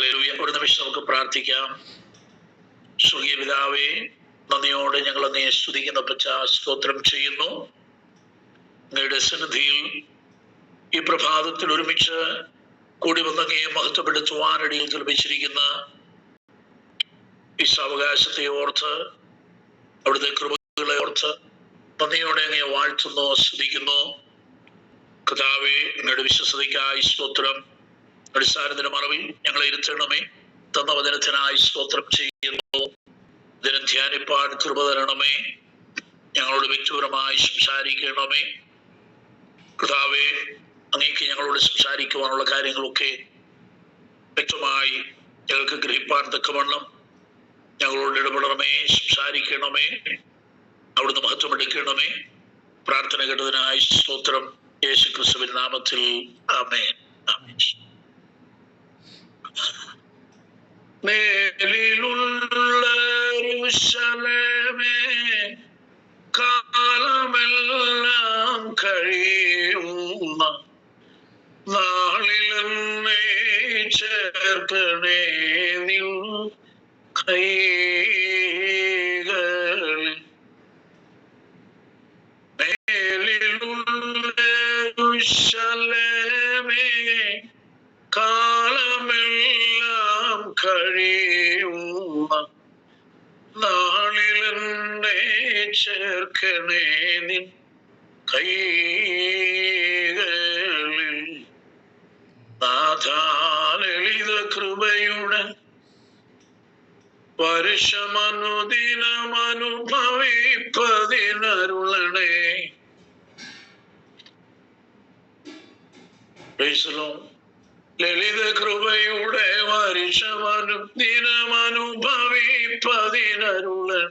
ഒരു നിമിഷം നമുക്ക് പ്രാർത്ഥിക്കാം. സ്വർഗീയ പിതാവേ നന്ദിയോടെ ഞങ്ങൾ നീ സ്തുതിക്കുന്ന പച്ച സ്തോത്രം ചെയ്യുന്നു. അങ്ങയുടെ സന്നിധിയിൽ ഈ പ്രഭാതത്തിൽ ഒരുമിച്ച് കൂടി വന്നങ്ങയെ മഹത്വപ്പെടുത്തുവാനടിയിൽ ലഭിച്ചിരിക്കുന്ന ഈ സാവകാശത്തെ ഓർത്ത് അവിടുത്തെ കൃപകളെ ഓർത്ത് നന്ദിയോടെ അങ്ങയെ വാഴ്ത്തുന്നു സ്തുതിക്കുന്നു. കഥാവെ അങ്ങയുടെ വിശ്വസതയ്ക്കായി സ്തോത്രം. അടിസ്ഥാനത്തിന് മറവിൽ ഞങ്ങളെ ഇരുത്തണമേ. തന്ന വചനത്തിനായി സ്തോത്രം ചെയ്യുന്നു. ഇതിനെ ധ്യാനിപ്പാൻ കൃപ തരണമേ. ഞങ്ങളോട് വ്യക്തിപരമായി സംസാരിക്കണമേ. കർത്താവെ അങ്ങേക്ക് ഞങ്ങളോട് സംസാരിക്കുവാനുള്ള കാര്യങ്ങളൊക്കെ വ്യക്തമായി ഞങ്ങൾക്ക് ഗ്രഹിപ്പാൻ തക്കവണ്ണം ഞങ്ങളോട് ഇടപെടണമേ സംസാരിക്കണമേ. അവിടുന്ന് മഹത്വം എടുക്കണമേ. പ്രാർത്ഥന കേട്ടതിനായി സ്തോത്രം. യേശു ക്രിസ്തുവിൻ നാമത്തിൽ. ആമേൻ. ആമേൻ. കാലമെല്ലാം കഴിയുന്ന നാളിലെന്നെ ചേർക്കണേ നിൻ കൈകളിൽ Lord. ലളിത കൃപയുടെ വരിഷമനു ദിനമനുഭവിപ്പതിനരുളൻ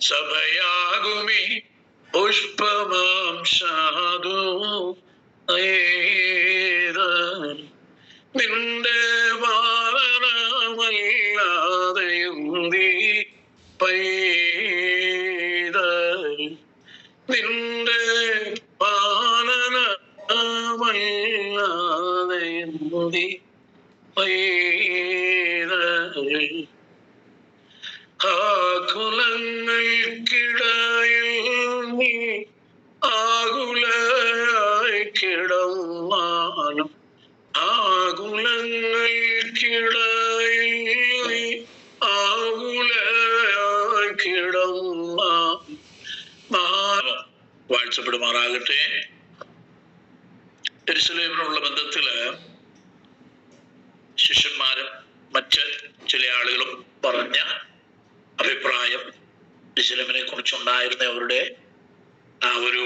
സഭയാകുമി പുഷ്പമാം സാധു നിന്റെ വാരണമല്ലാതെയും നീ പൈതൽ നിന്റെ പാലന നീ പൈതൽ ആളുകളും പറഞ്ഞ അഭിപ്രായം ഇസ്ലമിനെ കുറിച്ചുണ്ടായിരുന്ന അവരുടെ ആ ഒരു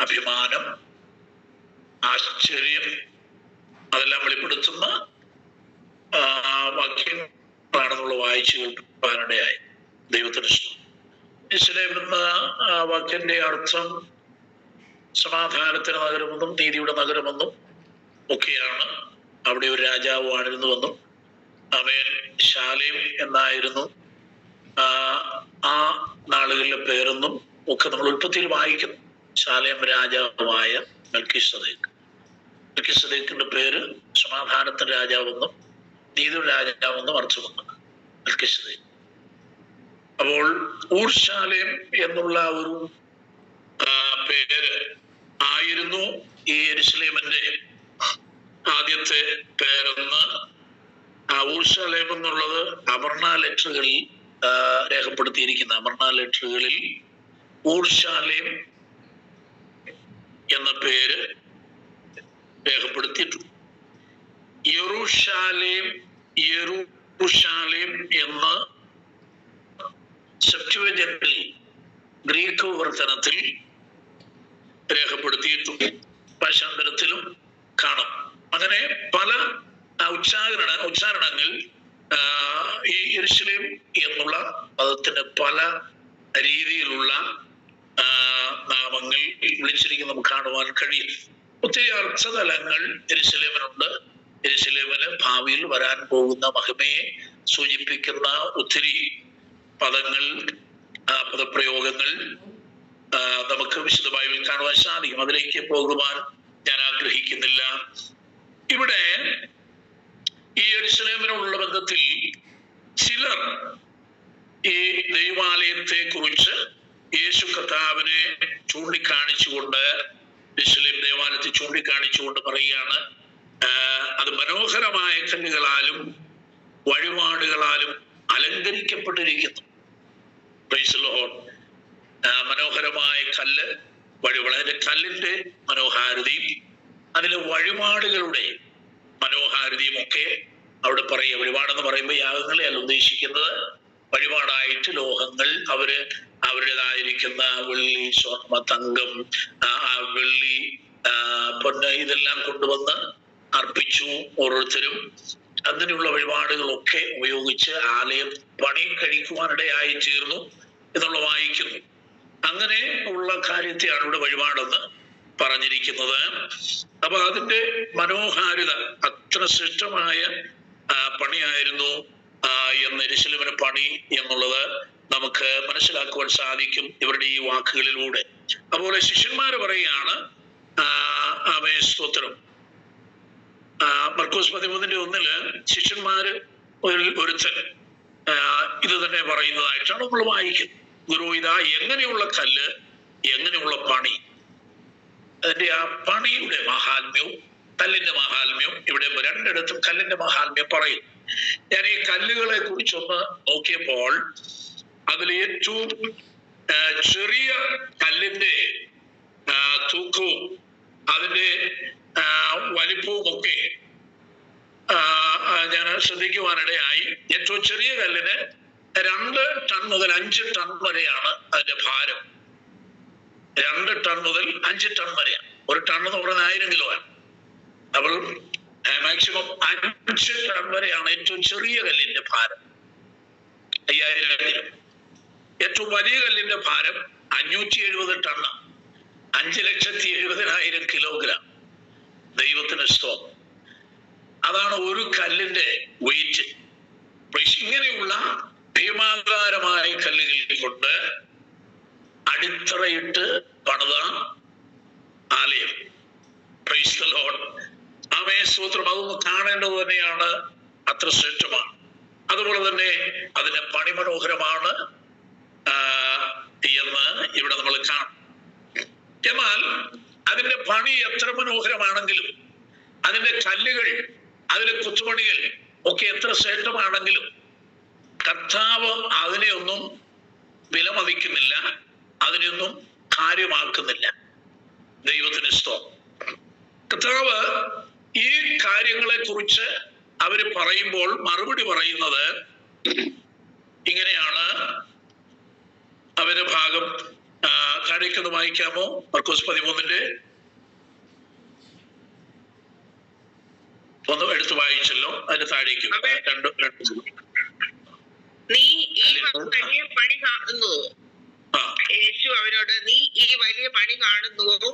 അഭിമാനം ആശ്ചര്യം അതെല്ലാം വെളിപ്പെടുത്തുന്ന വാക്യങ്ങളാണെന്നുള്ള വായിച്ചു കേൾപ്പാനിടയായി ദൈവത്തിന് ഇസ്ലേമെന്ന ഇസ്ലേം എന്ന വാക്യന്റെ അർത്ഥം സമാധാനത്തിന് നഗരമെന്നും നീതിയുടെ നഗരമെന്നും ഒക്കെയാണ്. അവിടെ ഒരു രാജാവ് വാണിരുന്നുവെന്നും അവൻ ശാലേം എന്നായിരുന്നു. ആ നാളുകളിലെ പേരെന്നും ഒക്കെ നമ്മൾ ഉൽപ്പത്തിയിൽ വായിക്കുന്നു. ശാലേം രാജാവായ മൽക്കിസദേക്ക് മൽക്കിസദേക്കിന്റെ പേര് സമാധാനത്തിന്റെ രാജാവെന്നും നീതിയുടെ രാജാവെന്നും അർത്ഥമുണ്ട് മൽക്കിസദേക്ക് അപ്പോൾ ഊർശാലയം എന്നുള്ള ഒരു പേര് ആയിരുന്നു ഈ എരുസലേമിന്റെ ആദ്യത്തെ പേരെന്ന് ഊർശാലേം എന്നുള്ളത് അമർണ ലെറ്ററുകളിൽ രേഖപ്പെടുത്തിയിരിക്കുന്ന അമർണ ലെറ്ററുകളിൽ ഊർഷാലയം എന്ന പേര് രേഖപ്പെടുത്തിയിട്ടുണ്ട്. യറുഷാലയം യറുഷാലയം എന്ന് സെപ്റ്റുവജനിൽ ഗ്രീക്ക് വിവർത്തനത്തിൽ രേഖപ്പെടുത്തിയിട്ടുണ്ട്. ഭാഷാന്തരത്തിലും കാണാം. അങ്ങനെ പല ഉച്ചാരണ ഉച്ചാരണങ്ങൾ ഈ യെരുശലേം എന്നുള്ള പദത്തിന്റെ പല രീതിയിലുള്ള നാമങ്ങൾ വിളിച്ചിരിക്കുന്ന നമുക്ക് കാണുവാൻ കഴിയും. ഒത്തിരി അർത്ഥതലങ്ങൾ എരുസലേമിനുണ്ട് എരുസലേമിന് ഭാവിയിൽ വരാൻ പോകുന്ന മഹിമയെ സൂചിപ്പിക്കുന്ന ഒത്തിരി പദങ്ങൾ പദപ്രയോഗങ്ങൾ നമുക്ക് വിശുദ്ധ കാണുവാൻ സാധിക്കും. അതിലേക്ക് പോകുവാൻ ഞാൻ ആഗ്രഹിക്കുന്നില്ല. ഇവിടെ ഈ എരുസലേമിനോടുള്ള ബന്ധത്തിൽ ചിലർ ഈ ദൈവാലയത്തെ കുറിച്ച് യേശു കർത്താവിനെ ചൂണ്ടിക്കാണിച്ചുകൊണ്ട് എരുസലേം ദേവാലയത്തെ ചൂണ്ടിക്കാണിച്ചുകൊണ്ട് പറയുകയാണ്. അത് മനോഹരമായ കല്ലുകളാലും വഴിപാടുകളാലും അലങ്കരിക്കപ്പെട്ടിരിക്കുന്നു. മനോഹരമായ കല്ല് വഴിപാട് അതിന്റെ കല്ലിന്റെ മനോഹാരിതയും അതിലെ വഴിപാടുകളുടെ മനോഹാരിതയും ഒക്കെ അവിടെ പറയുക വഴിപാടെന്ന് പറയുമ്പോൾ യാഗങ്ങളെ അല്ല ഉദ്ദേശിക്കുന്നത്. വഴിപാടായിട്ട് ലോഹങ്ങൾ അവർ അവരുടേതായിരിക്കുന്ന വെള്ളി സ്വർണ തങ്കം ആ, വെള്ളി പൊന്ന് ഇതെല്ലാം കൊണ്ടുവന്ന് അർപ്പിച്ചു ഓരോരുത്തരും. അങ്ങനെയുള്ള വഴിപാടുകളൊക്കെ ഉപയോഗിച്ച് ആലയം പണി കഴിക്കുവാനിടയായി തീർന്നു എന്നുള്ള വായിക്കുന്നു. അങ്ങനെ ഉള്ള കാര്യത്തെയാണ് ഇവിടെ വഴിപാടെന്ന് പറഞ്ഞിരിക്കുന്നത്. അപ്പൊ അതിന്റെ മനോഹാരിത അത്ര ശ്രേഷ്ഠമായ പണിയായിരുന്നു എന്ന് എരിശിലുവിന് പണി എന്നുള്ളത് നമുക്ക് മനസ്സിലാക്കുവാൻ സാധിക്കും ഇവരുടെ ഈ വാക്കുകളിലൂടെ. അതുപോലെ ശിഷ്യന്മാർ പറയുകയാണ് ആമേ സ്തോത്രം. മർക്കോസ് പതിമൂന്നിന്റെ ഒന്നിൽ ശിഷ്യന്മാര് ഒരു ഒരുത്തൻ ഇത് തന്നെ പറയുന്നതായിട്ടാണ് നമ്മൾ വായിക്കുന്നത്. ഗുരു ഇതാ എങ്ങനെയുള്ള കല്ല് എങ്ങനെയുള്ള പണി അതിന്റെ ആ പണിയുടെ മഹാത്മ്യവും കല്ലിന്റെ മഹാത്മ്യവും ഇവിടെ രണ്ടിടത്തും കല്ലിന്റെ മഹാത്മ്യം പറയും ഞാൻ ഈ കല്ലുകളെ കുറിച്ചൊന്ന് നോക്കിയപ്പോൾ അതിൽ ഏറ്റവും ചെറിയ കല്ലിന്റെ തൂക്കവും അതിന്റെ വലിപ്പവും ഒക്കെ ഞാൻ ശ്രദ്ധിക്കുവാനിടയായി. ഏറ്റവും ചെറിയ കല്ലിന് രണ്ട് ടൺ മുതൽ അഞ്ച് ടൺ വരെയാണ് അതിന്റെ ഭാരം. രണ്ട് ടൺ മുതൽ അഞ്ച് ടൺ വരെയാണ്. ഒരു ടൺ എന്ന് പറയുന്നത് ആയിരം കിലോ ആണ്. അപ്പോൾ മാക്സിമം അഞ്ച് ടൺ വരെയാണ് ഏറ്റവും ചെറിയ കല്ലിന്റെ ഭാരം. അയ്യായിരം ഏറ്റവും വലിയ കല്ലിന്റെ ഭാരം അഞ്ഞൂറ്റി എഴുപത് ടണ്ണാണ് അഞ്ച് ലക്ഷത്തി എഴുപതിനായിരം കിലോഗ്രാം. ദൈവത്തിന് സ്തോത്രം. അതാണ് ഒരു കല്ലിന്റെ വെയിറ്റ് ഇങ്ങനെയുള്ള ഭീമാകാരമായ കല്ലുകൾ കൊണ്ട് അടിത്തറയിട്ട് പണിത ആലയം. ആമേ സ്തോത്രം അതൊന്ന് കാണേണ്ടത് തന്നെയാണ് അത്ര ശ്രേഷ്ഠമാണ്. അതുപോലെ തന്നെ അതിന്റെ പണിമനോഹരമാണ് എന്ന് ഇവിടെ നമ്മൾ കാണും. എന്നാൽ അതിന്റെ പണി എത്ര മനോഹരമാണെങ്കിലും അതിന്റെ കല്ലുകൾ അതിലെ കുത്തുപണികൾ ഒക്കെ എത്ര ശ്രേഷ്ഠമാണെങ്കിലും കർത്താവ് അതിനെയൊന്നും വിലമതിക്കുന്നില്ല. അതിനെയൊന്നും കാര്യമാക്കുന്നില്ല. ദൈവത്തിന് ഇഷ്ടം കർത്താവ് ഈ കാര്യങ്ങളെ കുറിച്ച് അവർ പറയുമ്പോൾ മറുപടി പറയുന്നത് ഇങ്ങനെയാണ്. അവരുടെ ഭാഗം താഴേക്കൊന്ന് വായിക്കാമോ? മർക്കോസ് പതിമൂന്നിന്റെ ഒന്ന് എടുത്ത് വായിച്ചല്ലോ. അതിന് താഴേക്ക് രണ്ടും രണ്ട്. നീ ഈ പണി കാണുന്നുവോ ആ യേശു അവരോട് നീ ഈ വലിയ പണി കാണുന്നുവോ?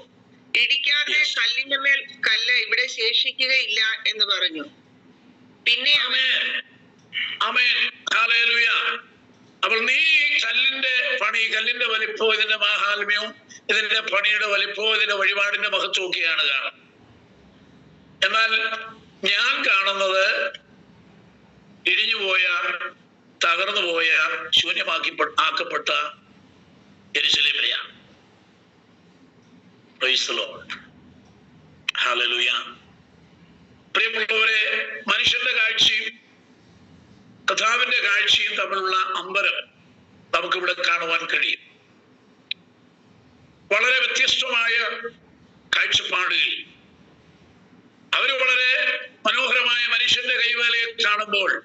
ഇടിക്കാതെ. കല്ലിന്റെ മേൽ കല്ല് ഇവിടെ ശേഷിക്കുകയില്ല എന്ന് പറഞ്ഞു. പിന്നെ അപ്പോൾ നീ കല്ലിന്റെ പണി കല്ലിന്റെ വലിപ്പവും ഇതിന്റെ മാഹാത്മ്യവും ഇതിന്റെ പണിയുടെ വലിപ്പവും ഇതിന്റെ വഴിപാടിന്റെ മഹത്വമൊക്കെയാണ് കാണാം കാണുന്നത്. എന്നാൽ ഞാൻ കാണുന്നത് ഇടിഞ്ഞുപോയ തകർന്നു പോയ ശൂന്യമാക്കി ആക്കപ്പെട്ട Lord. മനുഷ്യന്റെ കാഴ്ചയും കഥാവിന്റെ കാഴ്ചയും തമ്മിലുള്ള അമ്പരം നമുക്കിവിടെ കാണുവാൻ കഴിയും. വളരെ വ്യത്യസ്തമായ കാഴ്ചപ്പാടുകൾ. അവർ വളരെ മനോഹരമായ മനുഷ്യന്റെ കൈവേലയെ കാണുമ്പോൾ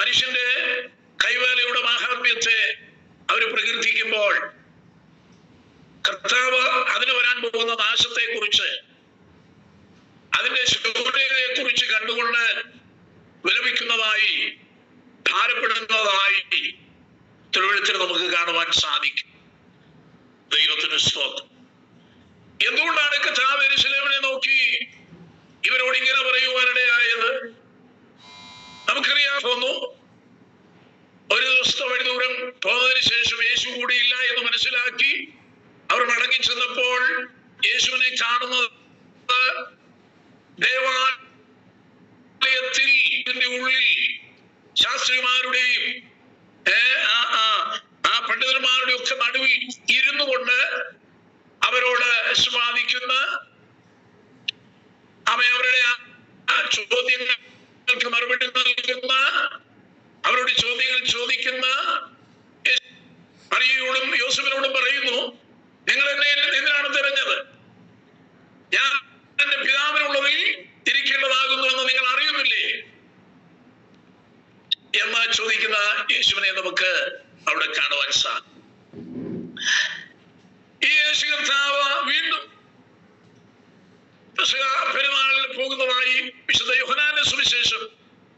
മനുഷ്യന്റെ കൈവേലയുടെ മാഹാത്മ്യത്തെ അവർ പ്രകീർത്തിക്കുമ്പോൾ കർത്താവ് അതിന് വരാൻ പോകുന്ന നാശത്തെ കുറിച്ച് അതിന്റെ ശൂന്യതയെ കുറിച്ച് കണ്ടുകൊണ്ട് വിലപിക്കുന്നതായി ഭാരപ്പെടുന്നതായി തിരുവഴുത്തിൽ നമുക്ക് കാണുവാൻ സാധിക്കും. ദൈവത്തിന് സ്തോത്രം. എന്തുകൊണ്ടാണ് കഥാവ് എരുശലേമിനെ നോക്കി ഇവരോട് ഇങ്ങനെ പറയുവാനിടയായത്? നമുക്കറിയാൻ തോന്നു ഒരു ദിവസത്തെ വഴി ദൂരം പോന്നതിന് ശേഷം യേശു കൂടിയില്ല എന്ന് മനസ്സിലാക്കി അവർ മടങ്ങി ചെന്നപ്പോൾ യേശുവിനെ കാണുന്നത് ദേവാലയത്തിൽ ഉള്ളിൽ ശാസ്ത്രിമാരുടെയും ആ പണ്ഡിതന്മാരുടെ ഒക്കെ നടുവിൽ ഇരുന്നു കൊണ്ട് അവരോട് സ്വാദിക്കുന്ന അവ അവരുടെ ചോദ്യങ്ങൾക്ക് മറുപടി നൽകുന്ന ചോദിക്കുന്ന മറിയയോടും യോസഫിനോടും പറയുന്നു നിങ്ങൾ എന്നെ എന്തിനാണ് തിരഞ്ഞത്? ഞാൻ എന്റെ പിതാവിനുള്ളതിൽ ഇരിക്കേണ്ടതാകുന്നു എന്ന് നിങ്ങൾ അറിയുന്നില്ലേ? എന്ന് ചോദിക്കുന്ന യേശുവിനെ നമുക്ക് അവിടെ കാണുവാൻ സാധിക്കും. ഈ യേശു കർത്താവ് വീണ്ടും പെരുമാളിൽ പോകുന്നതായി വിശുദ്ധ യോഹനാന്റെ സുവിശേഷം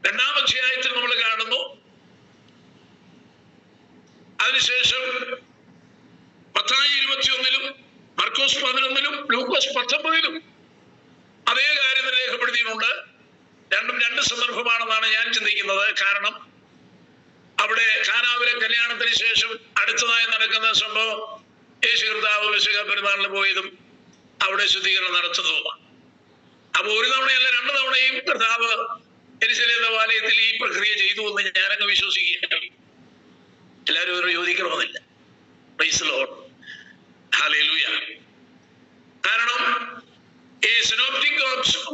രണ്ടാം അധ്യായത്തിൽ നമ്മൾ കാണുന്നു അതിനുശേഷം പത്തായി ഇരുപത്തിയൊന്നിലും മർക്കോസ് പതിനൊന്നിലും ലൂക്കോസ് പത്തൊമ്പതിലും അതേ കാര്യം രേഖപ്പെടുത്തിയിട്ടുണ്ട്. രണ്ടും രണ്ട് സന്ദർഭമാണെന്നാണ് ഞാൻ ചിന്തിക്കുന്നത്. കാരണം അവിടെ കാനാവിലെ കല്യാണത്തിന് ശേഷം അടുത്തതായി നടക്കുന്ന സംഭവം യേശു കർത്താവ് വിശുഖ പെരുന്നാളിന് പോയതും അവിടെ ശുദ്ധീകരണം നടത്തുന്നതുമാണ്. അപ്പൊ ഒരു തവണയല്ല രണ്ടു തവണയും കർത്താവ് എരിശിലെ ദേവാലയത്തിൽ ഈ പ്രക്രിയ ചെയ്തു എന്ന് ഞാനങ്ങ് വിശ്വസിക്കുകയാണ്. എല്ലാവരും ഒരു യോജിക്കണമെന്നില്ല. കാരണം ഈ സിനോപ്റ്റിക്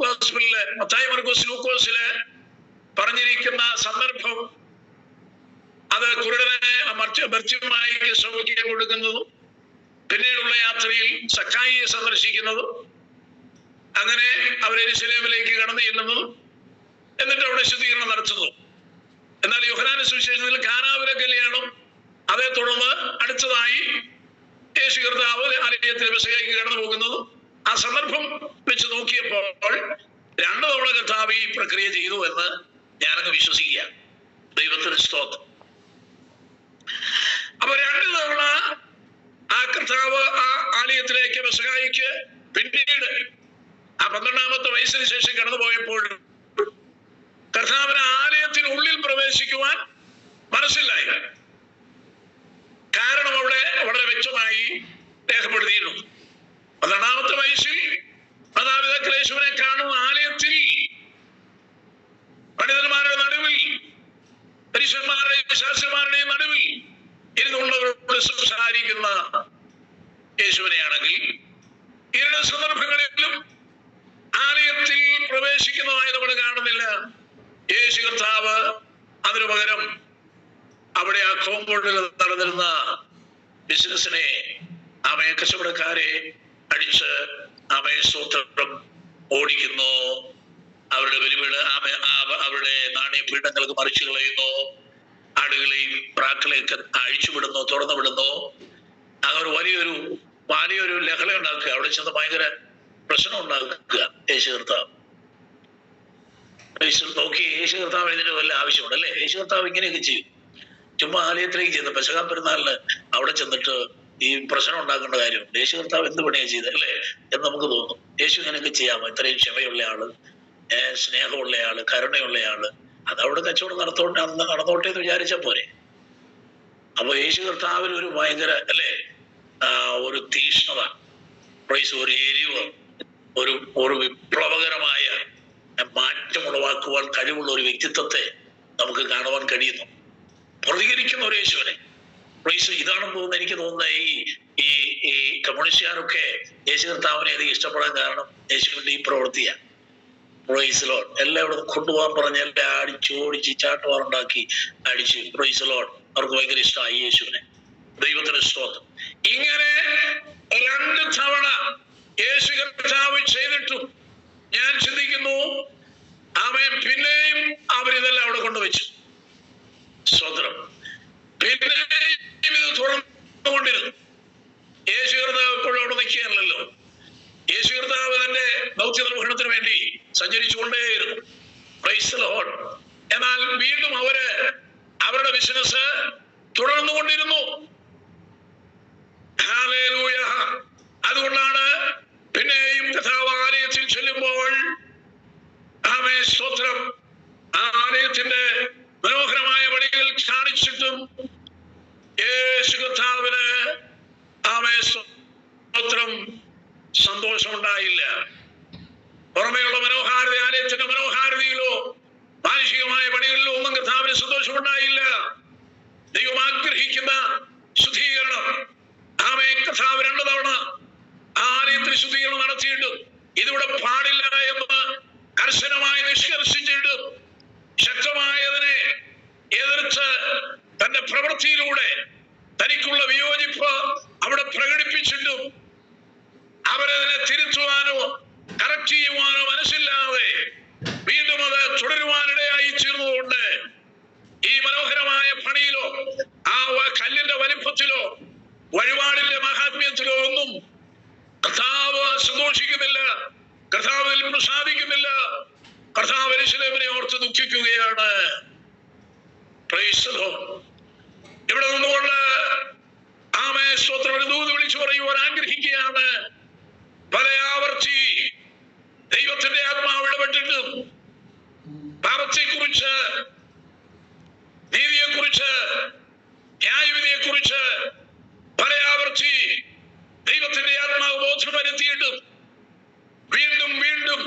ഗോസ്പിളിൽ മത്തായി മർക്കോസ് ലൂക്കോസിൽ പറഞ്ഞിരിക്കുന്ന സന്ദർഭം അത് കുരുടനെ മർച്ചമായി സൗഖ്യം കൊടുക്കുന്നതും പിന്നീടുള്ള യാത്രയിൽ സക്കായിയെ സന്ദർശിക്കുന്നതും അങ്ങനെ അവരെ എരുസലേമിലേക്ക് കടന്നു ചെല്ലുന്നതും എന്നിട്ട് അവിടെ ശുദ്ധീകരണം നടത്തുന്നു. എന്നാൽ യോഹനാന സുവിശേഷത്തിൽ കാനാവിലെ കല്യാണം. അതേ തുടർന്ന് അടുത്തതായി യേശു കർത്താവ് ആലയത്തിൽ ബസയിലേക്ക് കടന്നു പോകുന്നത് ആ സന്ദർഭം വെച്ച് നോക്കിയപ്പോൾ രണ്ടു തവണ കർത്താവ് ഈ പ്രക്രിയ ചെയ്തു എന്ന് ഞാനങ്ങ് വിശ്വസിക്കുക. ദൈവത്തിന് സ്തോത്രം. അപ്പൊ രണ്ടു തവണ ആ കർത്താവ് ആ ആലയത്തിലേക്ക് വിസകായിക്ക് പിന്നീട് ആ പന്ത്രണ്ടാമത്തെ വയസ്സിന് ശേഷം കടന്നു പോയപ്പോൾ കർത്താവിന് ആലയത്തിനുള്ളിൽ പ്രവേശിക്കുവാൻ മനസ്സിലായി കാരണം അവിടെ വളരെ വ്യക്തമായി രേഖപ്പെടുത്തിയിരുന്നു. പന്ത്രണ്ടാമത്തെ വയസ്സിൽ മാതാപിത ക്ലേശുവിനെ കാണുന്ന ആലയത്തിൽ പണ്ഡിതന്മാരുടെ നടുവിൽ പരീക്ഷന്മാരുടെയും ശാസ്ത്രന്മാരുടെയും നടുവിൽ ഇരുന്നുള്ളവരോട് സംസാരിക്കുന്ന യേശുവിനെയാണെങ്കിൽ ഇരുടെ സന്ദർഭങ്ങളിലും ആലയത്തിൽ പ്രവേശിക്കുന്നതായി നമ്മൾ കാണുന്നില്ല. യേശു കർത്താവ് അതിനു പകരം അവിടെ ആ കോമ്പൗണ്ടിൽ നടന്നിരുന്ന ബിസിനസിനെ അവയെ കച്ചവടക്കാരെ അടിച്ച് അവയെ സൂത്രം ഓടിക്കുന്നു. അവരുടെ ആ- അവരുടെ നാണയപീഠങ്ങൾക്ക് മറിച്ചു കളയുന്നു. ആടുകളെയും പ്രാക്കളെയൊക്കെ അഴിച്ചുവിടുന്നു തുറന്നു വിടുന്നു അവർ വലിയൊരു വലിയൊരു ലഹള ഉണ്ടാക്കുക അവിടെ ചെന്ന് ഭയങ്കര പ്രശ്നം ഉണ്ടാക്കുക യേശു കർത്താവ്. യേശു നോക്കി യേശു കർത്താവ് ഇതിന് വല്ല ആവശ്യമുണ്ട് അല്ലേ? യേശു കർത്താവ് ഇങ്ങനെയൊക്കെ ചെയ്യും. ചുമ്മാ ആലയത്തിലേക്ക് ചെന്ന് പെസകാ പെരുന്നാളിന് അവിടെ ചെന്നിട്ട് ഈ പ്രശ്നം ഉണ്ടാക്കേണ്ട കാര്യമുണ്ട് യേശു കർത്താവ് എന്ത് പണിയാ ചെയ്തത് അല്ലേ? എന്ന് നമുക്ക് തോന്നും. യേശു ഇങ്ങനെയൊക്കെ ചെയ്യാമോ? ഇത്രയും ക്ഷമയുള്ള ആൾ സ്നേഹമുള്ള ആൾ കരുണയുള്ള ആൾ അതവിടെ കച്ചവടം നടത്തോട്ടെ നടന്നോട്ടെ എന്ന് വിചാരിച്ച പോരെ. അപ്പൊ യേശു കർത്താവിന് ഒരു ഭയങ്കര അല്ലേ? ഒരു തീഷ്ണത ഒരു എരിവ് ഒരു ഒരു വിപ്ലവകരമായ മാറ്റം ഉളവാക്കുവാൻ കഴിവുള്ള ഒരു വ്യക്തിത്വത്തെ നമുക്ക് കാണുവാൻ കഴിയുന്നു. പ്രതികരിക്കുന്ന ഒരു യേശുവിനെ. ഇതാണെന്ന് തോന്നുന്നു എനിക്ക് തോന്നുന്നത് ഈ ഈ ഈ കമ്മ്യൂണിസ്റ്റുകാരൊക്കെ യേശു കർത്താവിനെ അധികം ഇഷ്ടപ്പെടാൻ കാരണം യേശുവിന്റെ ഈ പ്രവൃത്തിയാണ് പ്രൈസ് ലോഡ് എല്ലാം ഇവിടെ കൊണ്ടുപോകാൻ പറഞ്ഞ എല്ലാം അടിച്ചു ഓടിച്ച് ചാട്ടുവാറുണ്ടാക്കി അടിച്ച്. പ്രൈസ് ലോഡ് അവർക്ക് ഭയങ്കര ഇഷ്ടമായി യേശുവിനെ. ദൈവത്തിന് സ്തോത്രം. ഇങ്ങനെ രണ്ട് തവണ യേശു കർത്താവ് ചെയ്തിട്ടും ഞാൻ ചിന്തിക്കുന്നു അവൻ പിന്നെയും അവരിതെല്ലാം അവിടെ കൊണ്ടുവച്ചു. സ്വതന്ത്രം. പിന്നെയും ഇത് തുടർന്നുകൊണ്ടിരുന്നു. യേശു കർത്താവ് എപ്പോഴും അവിടെ നിൽക്കുകയല്ലോ യേശു കർത്താവ് തന്റെ ദൗത്യ നിർവഹണത്തിന് വേണ്ടി സഞ്ചരിച്ചുകൊണ്ടേയിരുന്നു. എന്നാൽ വീണ്ടും അവർ അവരുടെ ബിസിനസ് തുടർന്നുകൊണ്ടിരുന്നു. Hallelujah. അതുകൊണ്ടാണ് പിന്നെയും കഥാവാലയത്തിൽ ചെല്ലുമ്പോൾ ആമേ സ്തോത്രം. ആ ആലയത്തിന്റെ മനോഹരമായ വഴികൾ കാണിച്ചിട്ടും യേശു കർത്താവിന് ആമേ സ്തോത്രം സന്തോഷമുണ്ടായില്ല. പുറമെയുള്ള മനോഹാരിത ആലയത്തിന്റെ മനോഹാരിതയിലോ മാനുഷികമായ പണികളിലോ ഒന്നും കഥാവിന് സന്തോഷമുണ്ടായില്ല. വഴിപാടിന്റെ മഹാത്മ്യത്തിലോ ഒന്നും കർത്താവ് സന്തോഷിക്കുന്നില്ല കർത്താവിൽ പ്രസാദിക്കുന്നില്ല കർത്താവ് എരിശിലേമിനെ ഓർത്ത് ദുഃഖിക്കുകയാണ്. ഇവിടെ നിന്നുകൊണ്ട് ആമേ സ്തോത്രം ദൂത് വിളിച്ചു പറയുവാൻ ആഗ്രഹിക്കുകയാണ്. പല ആവർത്തി ദൈവത്തിന്റെ ആത്മാവ് ഇടപെട്ടിട്ടും പാപത്തെ കുറിച്ച് നീതിയെ ആവർത്തി ദൈവത്തിന്റെ ആത്മാവ് ബോധം വരുത്തിയിട്ടും വീണ്ടും വീണ്ടും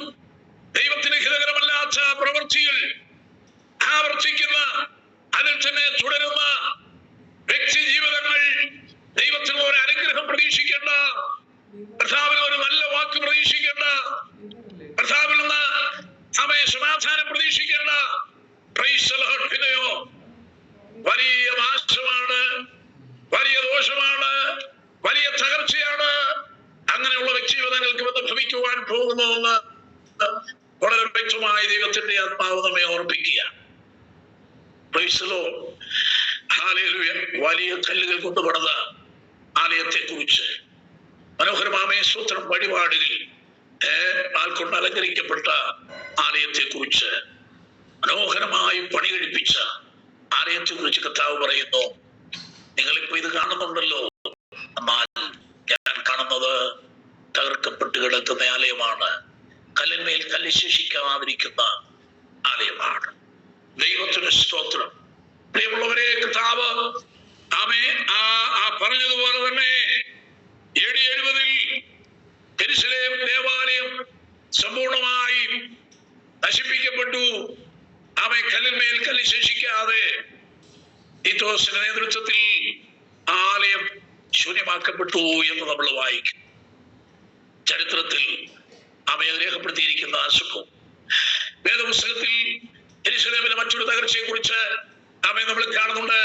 വലിയ കല്ലുകൾ കൊണ്ട് ആലയത്തെ കുറിച്ച് മനോഹരമാമയ സൂത്രം വഴിപാടുകൾ ആൾക്കൊണ്ട് അലങ്കരിക്കപ്പെട്ട ആലയത്തെ കുറിച്ച് മനോഹരമായി പണി കഴിപ്പിച്ച ആലയത്തെ കുറിച്ച് കർത്താവ് പറയുന്നു. നിങ്ങളിപ്പോ ഇത് കാണുന്നുണ്ടല്ലോ. എന്നാൽ ഞാൻ കാണുന്നത് തകർക്കപ്പെട്ട് കിടക്കുന്ന ആലയമാണ്. കല്ലിന്മേൽ കല്ല് ശേഷിക്കാതിരിക്കുന്ന ആലയമാണ്. ദൈവത്തിന്റെ സ്തോത്രം. പ്രിയമുള്ളവരെ കർത്താവ് ആമേ ആ ആ പറഞ്ഞതുപോലെ തന്നെ എ എഴുപതിൽ ജെറുസലേം ദേവാലയം സമ്പൂർണമായി നശിപ്പിക്കപ്പെട്ടു. ആമേ കല്ലിന്മേൽ കല്ല് ശേഷിക്കാതെ ഈത്തോസിന്റെ നേതൃത്വത്തിൽ ആലയം ശൂന്യമാക്കപ്പെട്ടു എന്ന് നമ്മൾ വായിക്കും. ചരിത്രത്തിൽ അമയെ രേഖപ്പെടുത്തിയിരിക്കുന്ന അസുഖം വേദപുസ്തകത്തിൽ എരിശലേമിലെ മറ്റൊരു തകർച്ചയെ കുറിച്ച് ആമയെ നമ്മൾ കാണുന്നുണ്ട്.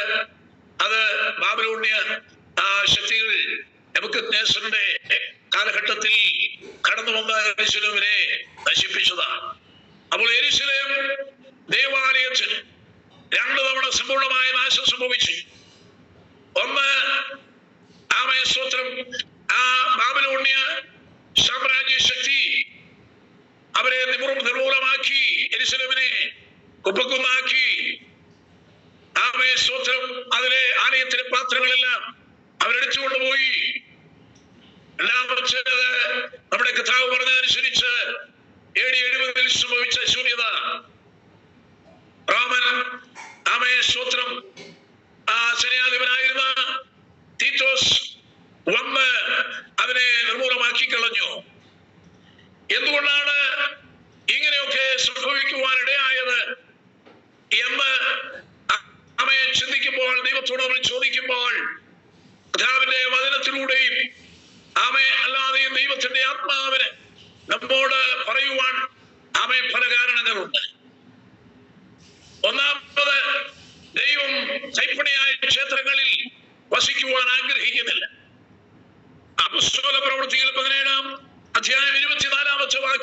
അത് ബാബലോണ്യ ശക്തികൾ നെബുക്കദ്നേസറിന്റെ കാലഘട്ടത്തിൽ കടന്നു വന്ന എരിശിലേമിനെ നശിപ്പിച്ചതാണ് അപ്പോൾ എരിശിലേം ദേവാലയത്തിൽ രണ്ടു തവണ സമ്പൂർണമായ നാശം സംഭവിച്ചു. ഒന്ന് ആമയ സ്തോത്രം. ആ ബാബലോണ്യ സാമ്രാജ്യ ശക്തി അവരെ നിർമൂലമാക്കി എരിശലമിനെ കുപ്പക്കുന്നാക്കി ആമയ സ്തോത്രം. അതിലെ ആലയത്തിലെ പാത്രങ്ങളെല്ലാം അവരെടുത്തുകൊണ്ട് പോയി. രണ്ടാമത്തേത് നമ്മുടെ കഥാവ് പറഞ്ഞതനുസരിച്ച് എ ഡി എഴുപതിൽ സംഭവിച്ച ശൂന്യത റോമൻ ആമയ സ്തോത്രം. ആ സൈന്യാധിപനായിരുന്ന തീത്തോസ്